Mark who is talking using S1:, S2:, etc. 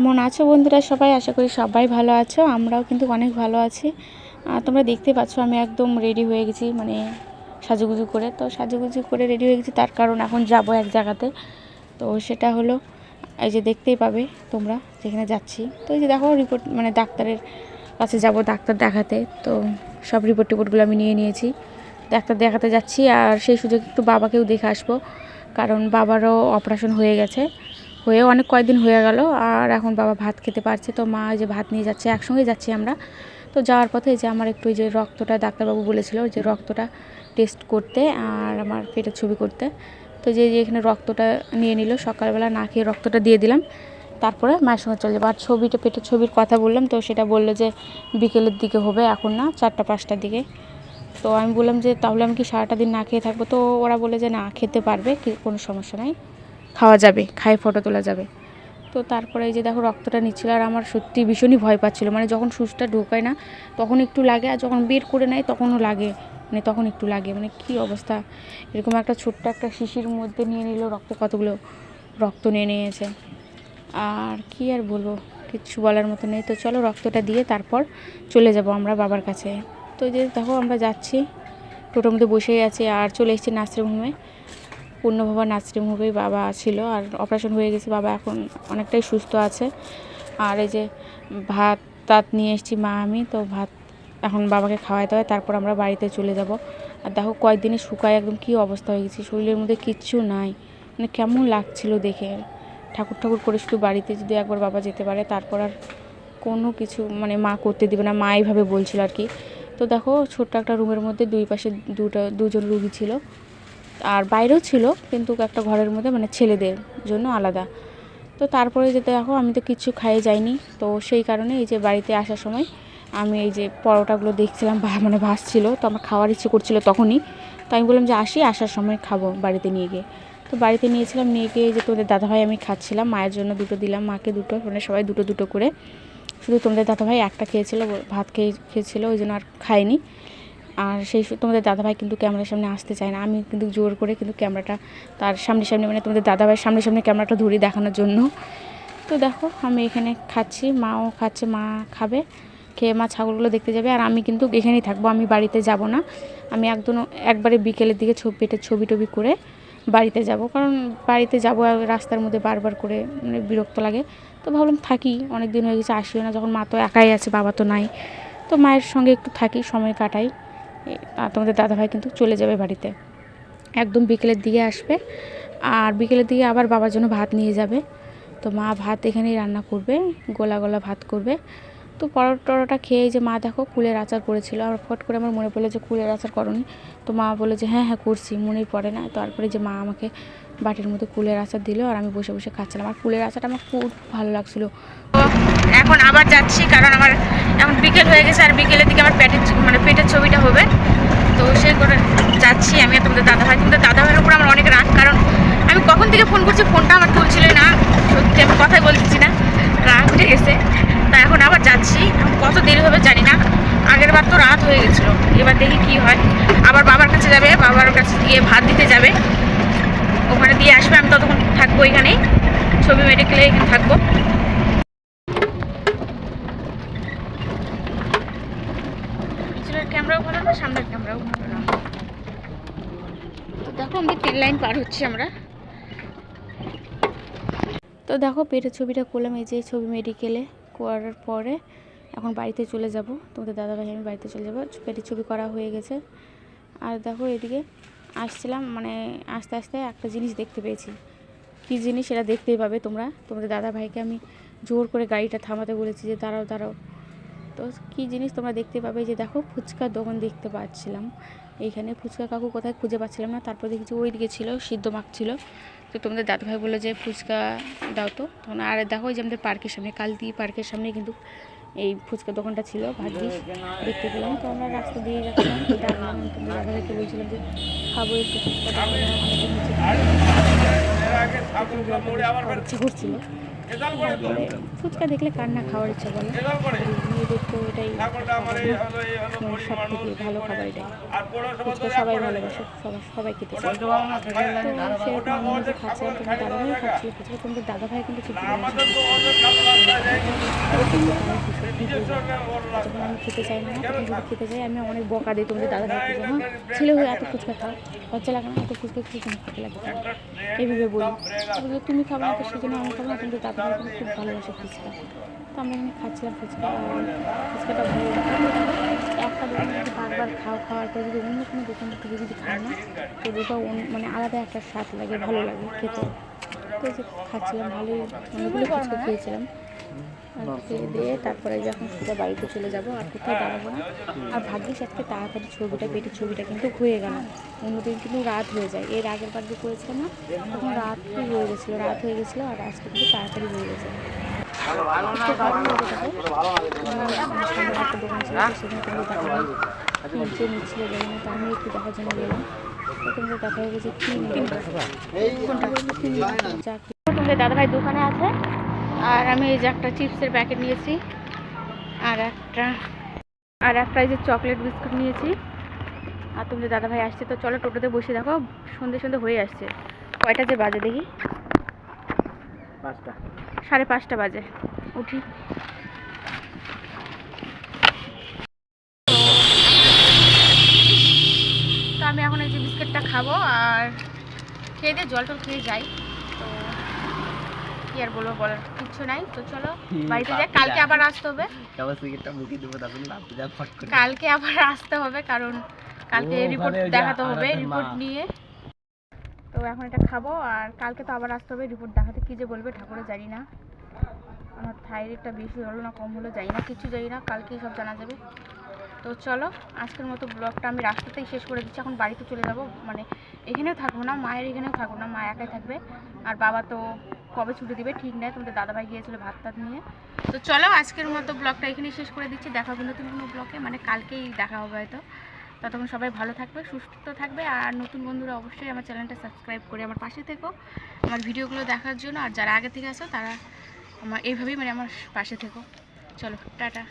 S1: কেমন আছো বন্ধুরা? সবাই আশা করি সবাই ভালো আছো। আমরাও কিন্তু অনেক ভালো আছি। তোমরা দেখতে পাচ্ছ আমি একদম রেডি হয়ে গেছি মানে সাজুগুজু করে। তো সাজুগুজু করে রেডি হয়ে গেছি, তার কারণ এখন যাব এক জায়গাতে। তো সেটা হলো, এই যে দেখতেই পাবে তোমরা, যেখানে যাচ্ছি। তো এই যে দেখো রিপোর্ট মানে ডাক্তারের কাছে যাব, ডাক্তার দেখাতে। তো সব রিপোর্ট টিপোর্টগুলো আমি নিয়ে নিয়েছি। ডাক্তার দেখাতে যাচ্ছি, আর সেই সুযোগ একটু বাবাকেও দেখে আসব। কারণ বাবারও অপারেশন হয়ে গেছে। হয়ে অনেক কয়েকদিন হয়ে গেল, আর এখন বাবা ভাত খেতে পারছে। তো মা যে ভাত নিয়ে যাচ্ছে একসঙ্গে যাচ্ছি আমরা। তো যাওয়ার পথে যে আমার একটু যে রক্তটা, ডাক্তারবাবু বলেছিল যে রক্তটা টেস্ট করতে আর আমার পেটের ছবি করতে। তো যে এখানে রক্তটা নিয়ে নিল, সকালবেলা না খেয়ে রক্তটা দিয়ে দিলাম। তারপরে মায়ের সঙ্গে চলে যাব। আর ছবিটা, পেটের ছবির কথা বললাম, তো সেটা বলল যে বিকেলের দিকে হবে, এখন না চারটা, পাঁচটার দিকে। তো আমি বললাম যে তাহলে আমি কি সারাটা দিন না খেয়ে থাকব? তো ওরা বলে যে না, খেতে পারবে, কি কোনো সমস্যা নাই। খাওয়া যাবে, খাই ফটো তোলা যাবে। তো তারপরে এই যে দেখো রক্তটা নিচ্ছিল আর আমার সত্যি ভীষণই ভয় পাচ্ছিল। মানে যখন সুচটা ঢোকায় না, তখন একটু লাগে আর যখন বের করে নেয় তখনও লাগে। মানে তখন একটু লাগে। মানে কি অবস্থা? এরকম একটা ছোট্ট একটা শিশির মধ্যে নিয়ে নিল রক্ত, কতগুলো রক্ত নিয়ে নিয়েছে। আর কি আর বলব? কিচ্ছু বলার মতো নেই। তো চলো রক্তটা দিয়ে তারপর চলে যাব আমরা বাবার কাছে। তো যে দেখো আমরা যাচ্ছি। টোটোর মধ্যে বসেই আছি আর চলে এসেছি নার্সিং হোমে পূর্ণভবা নার্সিং হোমেই বাবা ছিল আর অপারেশন হয়ে গেছে, বাবা এখন অনেকটাই সুস্থ আছে। আর এই যে ভাত তাত নিয়ে এসেছি মা আমি, তো ভাত এখন বাবাকে খাওয়াইতে হয়, তারপর আমরা বাড়িতে চলে যাব। আর দেখো কয়েকদিনে শুকায় একদম কী অবস্থা হয়ে গেছে, শরীরের মধ্যে কিচ্ছু নাই। মানে কেমন লাগছিল দেখে। ঠাকুর ঠাকুর করে শুধু বাড়িতে যদি একবার বাবা যেতে পারে, তারপর আর কোনো কিছু মানে মা করতে দেবে না, মা এইভাবে বলছিল আর কি। তো দেখো ছোট্ট একটা রুমের মধ্যে দুই পাশে দুটো, দুজন রুগী ছিল। আর বাইরেও ছিল, কিন্তু একটা ঘরের মধ্যে মানে ছেলেদের জন্য আলাদা। তো তারপরে যেতে দেখো, আমি তো কিচ্ছু খাইয়ে যাইনি। তো সেই কারণে এই যে বাড়িতে আসার সময় আমি এই যে পরোটাগুলো দেখছিলাম মানে ভাসছিল তো আমার খাওয়ার ইচ্ছে করছিল তখনই। তো আমি বললাম যে আসি, আসার সময় খাব বাড়িতে নিয়ে গিয়ে। তো বাড়িতে নিয়েছিলাম, নিয়ে গিয়ে যে তোদের দাদাভাই আমি খাচ্ছিলাম, মায়ের জন্য দুটো দিলাম, মাকে দুটো মানে সবাই দুটো দুটো করে। শুধু তোমাদের দাদাভাই একটা খেয়েছিল, ভাত খেয়ে, খেয়েছিলো, ওই জন্য আর খায়নি আর সেই তোমাদের দাদাভাই কিন্তু ক্যামেরার সামনে আসতে চায় না। আমি কিন্তু জোর করে কিন্তু ক্যামেরাটা তার সামনে সামনে মানে তোমাদের দাদাভাইয়ের সামনে সামনে ক্যামেরাটা ধরি দেখানোর জন্য। তো দেখো, আমি এখানে খাচ্ছি, মাও খাচ্ছে, মা খাবে, খেয়ে মা ছাগলগুলো দেখতে যাবে। আর আমি কিন্তু এখানেই থাকব, আমি বাড়িতে যাব না। আমি একদম একবারে বিকেলের দিকে ছবি পেটের ছবি টবি করে বাড়িতে যাব। কারণ বাড়িতে যাব রাস্তার মধ্যে বারবার করে মানে বিরক্ত লাগে। তো ভাবলাম থাকি অনেক দিন হয়ে গেছে, আসিও না। যখন মা তো একাই আছে, বাবা তো নাই। তো মায়ের সঙ্গে একটু থাকি, সময় কাটাই। তোমাদের দাদাভাই কিন্তু চলে যাবে বাড়িতে। একদম বিকেলের দিকে আসবে। আর বিকেলের দিকে আবার বাবার জন্য ভাত নিয়ে যাবে। তো মা ভাত এখানেই রান্না করবে, গোলা গোলা ভাত করবে। তো পরোটা টরোটা খেয়ে যে মা দেখো কুলের আচার করেছিল। আর ফট করে আমার মনে পড়ল যে কুলের আচার করনি। তো মা বলল যে হ্যাঁ হ্যাঁ করছি, মনেই পড়ে না। তারপরে যে মা আমাকে বাটির মধ্যে কুলের আচার দিল আর আমি বসে বসে খাচ্ছিলাম। আর কুলের আচারটা আমার খুব ভালো লাগছিল। এখন আবার যাচ্ছি কারণ আমার এখন বিকেল হয়ে গেছে, আর বিকেলের দিকে আমার পেটের মানে পেটের ছবিটা হবে। তো সেই করে যাচ্ছি আমি আর তোমাদের দাদা ভাই তোমাদের দাদা ভাইয়ের উপর আমার অনেক রাগ, কারণ আমি কখন থেকে ফোন করছি, ফোনটা আমার তুলছিল না। সত্যি আমি কথাই বলতেছি না, রাগ উঠে গেছে। তা এখন আবার যাচ্ছি কত দেরি হবে জানি না। আগের বার তো রাত হয়ে গেছিল, এবার দেখি কি হয়। আবার বাবার কাছে যাবে, বাবার কাছে গিয়ে ভাত দিতে যাবে। ওখানে দিয়ে আসবে, আমি ততক্ষণ থাকব এখানেই। ছবি মেডিকেলে এখানে থাকব। সামনের ক্যামেরাও ভালো না। তো দেখো আমি তিন লাইন পার হচ্ছি আমরা। তো দেখো, পেটের ছবিটা করলাম, এই যে ছবি মেডিকেলে করার পরে এখন বাড়িতে চলে যাব। তোমাদের দাদাভাই আমি বাড়িতে চলে যাব। পেটের ছবি করা হয়ে গেছে। আর দেখো, এদিকে আসছিলাম মানে আস্তে আস্তে একটা জিনিস দেখতে পেয়েছি। কী জিনিস সেটা দেখতেই পাবে তোমরা। তোমাদের দাদাভাইকে আমি জোর করে গাড়িটা থামাতে বলেছি যে, দাঁড়াও দাঁড়াও। তো কী জিনিস তোমরা দেখতে পাবে? যে দেখো ফুচকার দোকান দেখতে পাচ্ছিলাম। এইখানে ফুচকা কাকু কোথায় খুঁজে পাচ্ছিলাম না। তারপর দেখেছি ওই দিকে ছিল সিদ্ধ মাখ ছিল। তো তোমাদের দাদুভাই বলল যে ফুচকা দাও তো। তখন আর দেখো ওই যে আমাদের পার্কের সামনে কালদি পার্কের সামনে কিন্তু এই ফুচকা দোকানটা ছিল ভাগ্যিস। দেখতে পেলাম। তো আমরা রাস্তা দিয়ে যাচ্ছিলাম তো দাঁড়ালাম দাদাভাইকে বলছিলাম যে খাব একটু ফুচকা দাও, ফুচকা দেখলে কার না খাওয়ার ইচ্ছা বলে? মেয়েদের তো এটাই সব থেকে ভালো খাবার এটাই ফুচকা সবাই ভালোবাসে সবাই সবাই খেতে চায়। তো সেরকম আমি খাচ্ছিলাম তোমার দাদাভাই খাচ্ছিল ফুচকা তোমাদের দাদাভাই কিন্তু ঠিক যখন আমি খেতে চাই না। তখন যদি খেতে চাই আমি অনেক বকা দিই তোমাদের দাদা ভাই হ্যাঁ ছেলে হয়ে এত ফুচকা খাও লজ্জা লাগে না এত ফুচকা খেয়ে তোমার খেতে লাগে? এইভাবে বলি। তুমি খাব না তো সেজন্য আমি খাব না তোমাদের দাদা ভাই কিন্তু খুব ভালোবাসে ফুচকা। তো আমরা এখানে খাচ্ছিলাম ফুচকা আর ফুচকাটা ভালো একটা দোকান যদি বারবার খাও খাওয়ার পর যদি অন্য কোনো দোকান থেকে যদি খাও না তো ওটা মানে আলাদা একটা স্বাদ লাগে ভালো লাগে খেতে। তো যে খাচ্ছিলাম ভালোই অনেকগুলো ফুচকা খেয়েছিলাম। খেয়ে দিয়ে তারপরে যখন সোজা বাড়িতে চলে যাব আর কোথাও দাঁড়াবো না? আর ভাগ্যিস আজকে তাড়াতাড়ি ছবিটা পেটের ছবিটা কিন্তু হয়ে গেল। অন্যদিন কিন্তু রাত হয়ে যায়। এর আগের বার যে করেছিলাম না তখন রাত হয়ে গেছিল রাত হয়ে গেছিল আর আজকে কিন্তু তাড়াতাড়ি হয়ে গেছে। একটু দোকান ছিল সেখানে কিন্তু দেখা যায় নিচ্ছিল জানি তো আমি একটু দেখার জন্য গেলাম। দেখা হয়ে গেছে কি কোনটা কি তোমাদের দাদাভাই দোকানে আছে? আর আমি এই যে একটা চিপসের প্যাকেট নিয়েছি আর একটা আর একটা এই যে চকলেট বিস্কুট নিয়েছি। আর তোমাদের দাদাভাই আসছে তো চলো টোটোতে বসে দেখো সন্ধে সন্ধে হয়ে আসছে। কয়টা যে বাজে দেখি?
S2: পাঁচটা।
S1: সাড়ে পাঁচটা বাজে। উঠি। তো আমি এখন এই যে বিস্কিটটা খাব আর খেয়ে দিয়ে জল টল খেয়ে যাই। তো আর বলব বলার কিচ্ছু নাই। তো চলো বাড়িতে যাই কালকে আবার আসতে হবে। কালকে আবার আসতে হবে কারণ কালকে রিপোর্ট দেখাতে হবে রিপোর্ট নিয়ে। তো এখন এটা খাব আর কালকে তো আবার আসতে হবে রিপোর্ট দেখাতে। কি যে বলবে ঠাকুরে জানি না। আমার থাইরয়েডটা বেশি হলো না কম হলো জানি না কিছু জানি না কালকেই সব জানা যাবে। তো চলো আজকের মতো ব্লগটা আমি রাস্তাতেই শেষ করে দিচ্ছি। এখন বাড়িতে চলে যাব মানে এখানেও থাকব না মায়ের এখানেও থাকব না মা একাই থাকবে। আর বাবা তো কবে ছুটি দিবে ঠিক নেই, তোমাদের দাদাভাই গিয়েছিল ভাত টাত নিয়ে। তো চলো, আজকের মতো ব্লগটা এখানেই শেষ করে দিচ্ছি। দেখা হবে নতুন কোনো ব্লগে মানে কালকেই দেখা হবে হয়তো। ততক্ষণ সবাই ভালো থাকবে, সুস্থ থাকবে, আর নতুন বন্ধুরা অবশ্যই আমার চ্যানেলটা সাবস্ক্রাইব করে আমার পাশে থেকো। আমার ভিডিওগুলো দেখার জন্য, আর যারা আগে থেকে আসো তারা আমার এইভাবেই মানে আমার পাশে থেকো। চলো, টাটা।